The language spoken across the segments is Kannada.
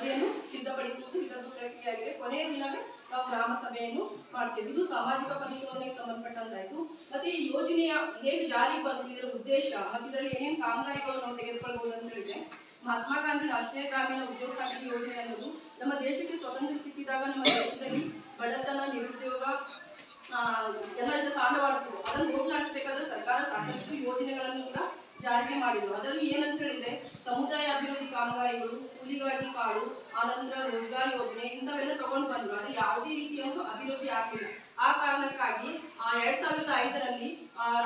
ವರದಿಯನ್ನು ಸಿದ್ಧಪಡಿಸುವುದು ಇದೊಂದು ಪ್ರಕ್ರಿಯೆಯಾಗಿದೆ. ಕೊನೆಯ ದಿನವೇ ನಾವು ಗ್ರಾಮ ಸಭೆಯನ್ನು ಮಾಡ್ತೇವೆ. ಇದು ಸಾಮಾಜಿಕ ಪರಿಶೋಧನೆಗೆ ಸಂಬಂಧಪಟ್ಟಂತಾಯ್ತು. ಮತ್ತೆ ಈ ಯೋಜನೆಯ ಹೇಗೆ ಜಾರಿ ಬಂತು ಇದರ ಉದ್ದೇಶ ಮತ್ತೆ ಇದರಲ್ಲಿ ಏನೇನು ಕಾಮಗಾರಿಗಳು ನಾವು ತೆಗೆದುಕೊಳ್ಬಹುದು ಅಂತ ಹೇಳಿದ್ರೆ ಮಹಾತ್ಮ ಗಾಂಧಿ ರಾಷ್ಟ್ರೀಯ ಗ್ರಾಮೀಣ ಉದ್ಯೋಗ ಖಾತ್ರಿ ಯೋಜನೆ ಅನ್ನೋದು ನಮ್ಮ ದೇಶಕ್ಕೆ ಸ್ವತಂತ್ರ ಸಿಕ್ಕಿದಾಗ ನಮ್ಮ ದೇಶದಲ್ಲಿ ಬಡತನ ನಿರುದ್ಯೋಗ ಆ, ಎಲ್ಲ ಇದು ತಾಂಡವಾಡ್ತಿದೆ ಅದನ್ನು ಹೋಗಲಾಡಿಸಬೇಕಾದ್ರೆ ಸರ್ಕಾರ ಸಾಕಷ್ಟು ಯೋಜನೆಗಳನ್ನು ಕೂಡ ಜಾರಿಗೆ ಮಾಡಿದ್ರು. ಅದರಲ್ಲಿ ಏನಂತ ಹೇಳಿದ್ರೆ ಕಾಮಗಾರಿಗಳು ಕೂಲಿಗಾಗಿ ಕಾಳು, ಆನಂತರ ರೋಜ್ಗಾರ್ ಯೋಜನೆ, ಇಂಥವೆಲ್ಲ ತಗೊಂಡು ಬಂದ್ರು. ಅದು ಯಾವುದೇ ರೀತಿಯ ಅಭಿವೃದ್ಧಿ ಆಗಲಿಲ್ಲ. ಆ ಕಾರಣಕ್ಕಾಗಿ ಎರಡ್ ಸಾವಿರದ ಐದರಲ್ಲಿ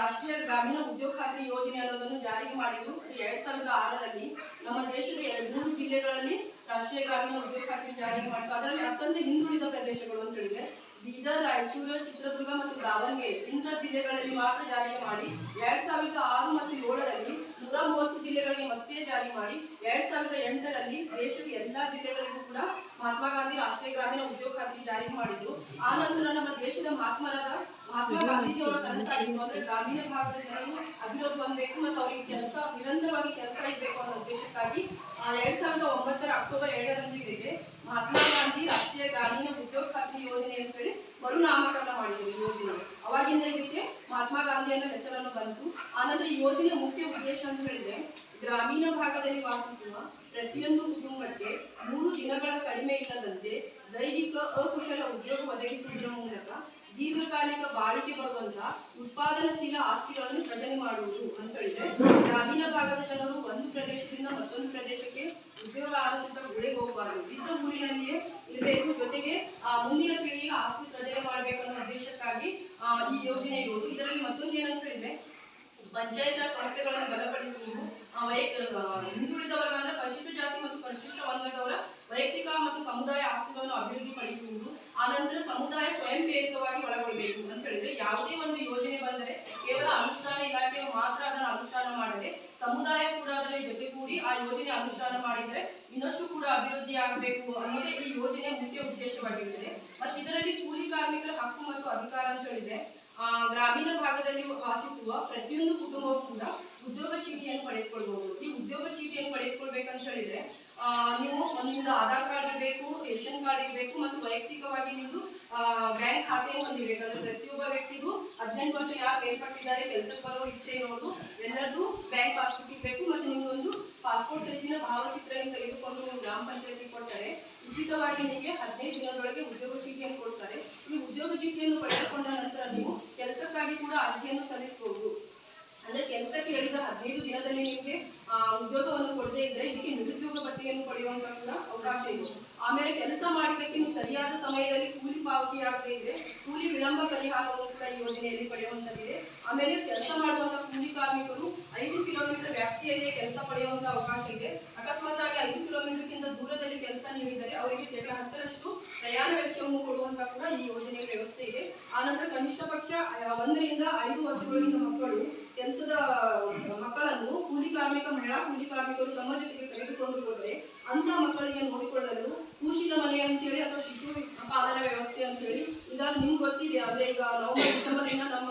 ರಾಷ್ಟ್ರೀಯ ಗ್ರಾಮೀಣ ಉದ್ಯೋಗ ಖಾತ್ರಿ ಯೋಜನೆ ಅನ್ನೋದನ್ನು ಜಾರಿಗೆ ಮಾಡಿದ್ದು ಎರಡ್ ಸಾವಿರದ ಆರರಲ್ಲಿ. ನಮ್ಮ ದೇಶದ ಮೂರು ಜಿಲ್ಲೆಗಳಲ್ಲಿ ರಾಷ್ಟ್ರೀಯ ಗ್ರಾಮೀಣ ಉದ್ಯೋಗ ಖಾತ್ರಿ ಜಾರಿಗೆ ಮಾಡಿತು ಅದರಲ್ಲಿ ಅತ್ಯಂತ ಹಿಂದುಳಿದ ಪ್ರದೇಶಗಳು ಅಂತ ಹೇಳಿದ್ರೆ, ಬೀದರ್, ರಾಯಚೂರು, ಚಿತ್ರದುರ್ಗ ಮತ್ತು ದಾವಣಗೆರೆ. ಇಂಥ ಜಿಲ್ಲೆಗಳಲ್ಲಿ ಮಾತ್ರ ಜಾರಿಗೆ ಮಾಡಿ, ಎರಡ್ ಸಾವಿರದ ಆರು ಮತ್ತು ಏಳರಲ್ಲಿ ನೂರ ಮೂವತ್ತು ಜಿಲ್ಲೆಗಳಿಗೆ ಮತ್ತೆ ಜಾರಿ ಮಾಡಿ ಸಾವಿರದ ಎಂಟರಲ್ಲಿ ದೇಶದ ಎಲ್ಲಾ ಜಿಲ್ಲೆಗಳಿಗೂ ಕೂಡ ಮಹಾತ್ಮ ಗಾಂಧಿ ರಾಷ್ಟ್ರೀಯ ಗ್ರಾಮೀಣ ಉದ್ಯೋಗ ಖಾತ್ರಿ ಜಾರಿ ಮಾಡಿದ್ರು. ಆ ನಂತರ ನಮ್ಮ ದೇಶದ ಮಹಾತ್ಮರಾದ ಮಹಾತ್ಮ ಗಾಂಧೀಜಿಯವರ ಕನಸಾಗಿತ್ತು ಗ್ರಾಮೀಣ ಭಾಗದ ಜನರು ಅಭಿವೃದ್ಧಿ ಹೊಂದಬೇಕು ಮತ್ತು ಅವರಿಗೆ ಕೆಲಸ, ನಿರಂತರವಾಗಿ ಕೆಲಸ ಇರಬೇಕು ಅನ್ನೋ ಉದ್ದೇಶಕ್ಕಾಗಿ ಎರಡ್ ಸಾವಿರದ ಒಂಬತ್ತರ ಅಕ್ಟೋಬರ್ ಏಳರಂದಿಗೆ ಮಹಾತ್ಮ ಗಾಂಧಿ ರಾಷ್ಟ್ರೀಯ ಗ್ರಾಮೀಣ ಉದ್ಯೋಗ ಖಾತ್ರಿ ಯೋಜನೆ ಅಂತ ಹೇಳಿ ಮರುನಾಮಕರಣ ಮಾಡಿದ್ರು ಯೋಜನೆ ಅವಾಗಿಂದ ಇದಕ್ಕೆ ಮಹಾತ್ಮ ಗಾಂಧಿ ಅನ್ನೋ ಹೆಸರನ್ನು ಬಂತು. ಆನಂತರ ಯೋಜನೆಯ ಮುಖ್ಯ ಉದ್ದೇಶ ಅಂತ ಹೇಳಿದ್ರೆ ಗ್ರಾಮೀಣ ಭಾಗದಲ್ಲಿ ವಾಸಿಸುವ ಪ್ರತಿಯೊಂದು ಕುಟುಂಬಕ್ಕೆ ಮೂರು ದಿನಗಳ ಕಡಿಮೆ ಇಲ್ಲದಂತೆ ದೈಹಿಕ ಅಕುಶಲ ಉದ್ಯೋಗ ಒದಗಿಸುವುದರ ಮೂಲಕ ದೀರ್ಘಕಾಲಿಕ ಬಾಳಿಕೆ ಬರುವಂತಹ ಉತ್ಪಾದನಶೀಲ ಆಸ್ತಿಗಳನ್ನು ಸೃಜನೆ ಮಾಡುವುದು ಅಂತ ಹೇಳಿದ್ರೆ ಗ್ರಾಮೀಣ ಭಾಗದ ಜನರು ಒಂದು ಪ್ರದೇಶದಿಂದ ಮತ್ತೊಂದು ಪ್ರದೇಶಕ್ಕೆ ಉದ್ಯೋಗ ಆರಂಭಿಸಿದ ಗುಳೆ ಹೋಗಬಾರದು. ಇದ್ದ ಊರಿನಲ್ಲಿಯೇ ಇರಬೇಕು. ಜೊತೆಗೆ ಆ, ಮುಂದಿನ ಪೀಳಿಗೆ ಆಸ್ತಿ ಸೃಜನೆ ಆ, ಈ ಯೋಜನೆ ಇರುವುದು. ಇದರಲ್ಲಿ ಮತ್ತೊಂದು ಏನಂತ ಹೇಳಿದ್ರೆ, ಪಂಚಾಯತ್ ರಾಜ್ ಸಂಸ್ಥೆಗಳನ್ನು ಬಲಪಡಿಸುವುದು ಹಿಂದುಳಿದ ವರ್ಗ ಅಂದ್ರೆ ಪರಿಶಿಷ್ಟ ಜಾತಿ ಮತ್ತು ಪರಿಶಿಷ್ಟ ವರ್ಗದವರ ವೈಯಕ್ತಿಕ ಮತ್ತು ಸಮುದಾಯ ಆಸ್ತಿಗಳನ್ನು ಅಭಿವೃದ್ಧಿಪಡಿಸುವುದು ಆನಂತರ ಸಮುದಾಯ ಸ್ವಯಂ ಪ್ರೇರಿತವಾಗಿ ಒಳಗೊಳ್ಳಬೇಕು ಅಂತ ಹೇಳಿದ್ರೆ, ಯಾವುದೇ ಒಂದು ಯೋಜನೆ ಬಂದರೆ ಕೇವಲ ಅನುಷ್ಠಾನ ಇಲಾಖೆಯು ಮಾತ್ರ ಅದನ್ನು ಅನುಷ್ಠಾನ ಮಾಡದೆ, ಸಮುದಾಯ ಕೂಡ ಅದರ ಜೊತೆಗೂಡಿ ಆ ಯೋಜನೆ ಅನುಷ್ಠಾನ ಮಾಡಿದ್ರೆ ಇನ್ನಷ್ಟು ಕೂಡ ಅಭಿವೃದ್ಧಿ ಆಗಬೇಕು ಅನ್ನೋದೇ ಈ ಯೋಜನೆ ಮುಖ್ಯ ಉದ್ದೇಶವಾಗಿರುತ್ತದೆ ಮತ್ತು ಇದರಲ್ಲಿ ಕೂಲಿ ಕಾರ್ಮಿಕರ ಹಕ್ಕು ಮತ್ತು ಅಧಿಕಾರ ಅಂತ ಹೇಳಿದ್ರೆ ಗ್ರಾಮೀಣ ಭಾಗದಲ್ಲಿ ವಾಸಿಸುವ ಪ್ರತಿಯೊಂದು ಕುಟುಂಬವೂ ಕೂಡ ಉದ್ಯೋಗ ಚೀಟಿಯನ್ನು ಪಡೆದುಕೊಳ್ಬಹುದು. ಈ ಉದ್ಯೋಗ ಚೀಟಿಯನ್ನು ಪಡೆದುಕೊಳ್ಬೇಕಂತ ಹೇಳಿದ್ರೆ ನೀವು ಒಂದು ಆಧಾರ್ ಕಾರ್ಡ್ ಇರಬೇಕು, ರೇಷನ್ ಕಾರ್ಡ್ ಇರಬೇಕು ಮತ್ತು ವೈಯಕ್ತಿಕವಾಗಿ ನಿಮ್ದು ಬ್ಯಾಂಕ್ ಖಾತೆಯನ್ನು ಹೊಂದಿರಬೇಕು. ಅಂದ್ರೆ ಪ್ರತಿಯೊಬ್ಬ ವ್ಯಕ್ತಿಗೂ ಹದಿನೆಂಟು ವರ್ಷ ಯಾರು ಬೇರ್ಪಟ್ಟಿದ್ದಾರೆ ಕೆಲಸಕ್ಕೆ ಬರೋ ಇಚ್ಛೆ ಇರೋದು ಎಲ್ಲರದು ಬ್ಯಾಂಕ್ ಪಾಸ್ಬುಕ್ ಇರಬೇಕು ಮತ್ತು ನಿಮ್ದೊಂದು ಪಾಸ್ಪೋರ್ಟ್ ಸೈಜಿನ ಭಾವಚಿತ್ರವನ್ನು ತೆಗೆದುಕೊಂಡು ಗ್ರಾಮ ಪಂಚಾಯಿತಿ ಕೊಟ್ಟರೆ ಉಚಿತವಾಗಿ ನಿಮಗೆ ಹದಿನೈದು ದಿನದೊಳಗೆ ಉದ್ಯೋಗ ಚೀಟಿಯನ್ನು ಕೊಡ್ತಾರೆ. ಈ ಉದ್ಯೋಗ ಚೀಟಿಯನ್ನು ಪಡೆದುಕೊಂಡ ನಂತರ ನೀವು ಕೆಲಸಕ್ಕಾಗಿ ಕೂಡ ಅರ್ಜಿಯನ್ನು ಸಲ್ಲಿಸಬಹುದು. ಅಂದ್ರೆ ಕೆಲಸಕ್ಕೆ ಹೇಳಿದ ಹದಿನೈದು ದಿನದಲ್ಲಿ ನಿಮಗೆ ಉದ್ಯೋಗವನ್ನು ಕೊಡದೇ ಇದ್ರೆ ಪಡೆಯುವಂತ ಅವಕಾಶ ಇದೆ. ಆಮೇಲೆ ಕೆಲಸ ಮಾಡಿದಕ್ಕೆ ನೀವು ಸರಿಯಾದ ಸಮಯದಲ್ಲಿ ಕೂಲಿ ಪಾವತಿ ಆಗದೆ ಇದ್ರೆ, ಕೂಲಿ ವಿಳಂಬ ಪರಿಹಾರವನ್ನು ಕೂಡ ಈ ಯೋಜನೆಯಲ್ಲಿ ಪಡೆಯುವಂತದಿದೆ ಆಮೇಲೆ ಕೆಲಸ ಮಾಡುವಂತಹ ಕೂಲಿ ಕಾರ್ಮಿಕರು ಐದು ಕಿಲೋಮೀಟರ್ ವ್ಯಾಪ್ತಿಯಲ್ಲಿ ಕೆಲಸ ಪಡೆಯುವಂತಹ ಅವಕಾಶ ಇದೆ. ಅಕಸ್ಮಾತ್ ಆಗಿ ಐದು ಕಿಲೋಮೀಟರ್ಗಿಂತ ದೂರದಲ್ಲಿ ಕೆಲಸ ನೀಡಿದರೆ ಅವರಿಗೆ ಶೇಕಡ ಹತ್ತರಷ್ಟು ಪ್ರಯಾಣ ವೆಚ್ಚವನ್ನು ಕೊಡುವಂತ ಕೂಡ ಈ ಯೋಜನೆಯ ವ್ಯವಸ್ಥೆ ಇದೆ. ಆನಂತರ ಕನಿಷ್ಠ ಪಕ್ಷ ಒಂದರಿಂದ ಐದು ವರ್ಷಗಳಿಂದ ಮಕ್ಕಳು, ಕೆಲಸದ ಮಕ್ಕಳನ್ನು ಕೂಲಿ ಕಾರ್ಮಿಕ, ಮಹಿಳಾ ಕೂಲಿ ಕಾರ್ಮಿಕರು ತಮ್ಮ ತೆಗೆದುಕೊಂಡು ಹೋದರೆ ಅಂತ ಮಕ್ಕಳಿಗೆ ನೋಡಿಕೊಳ್ಳಲು ಕೂಶಿನ ಮನೆ ಅಂತ ಹೇಳಿ ಅಥವಾ ಶಿಶು ಪಾಲನಾ ವ್ಯವಸ್ಥೆ ಅಂತೇಳಿ. ಈಗ ನಿಮ್ಗೆ ಗೊತ್ತಿದೆ ಅಂದ್ರೆ ಈಗ ನವೆಂಬರ್ ಡಿಸೆಂಬರ್ನಿಂದ ನಮ್ಮ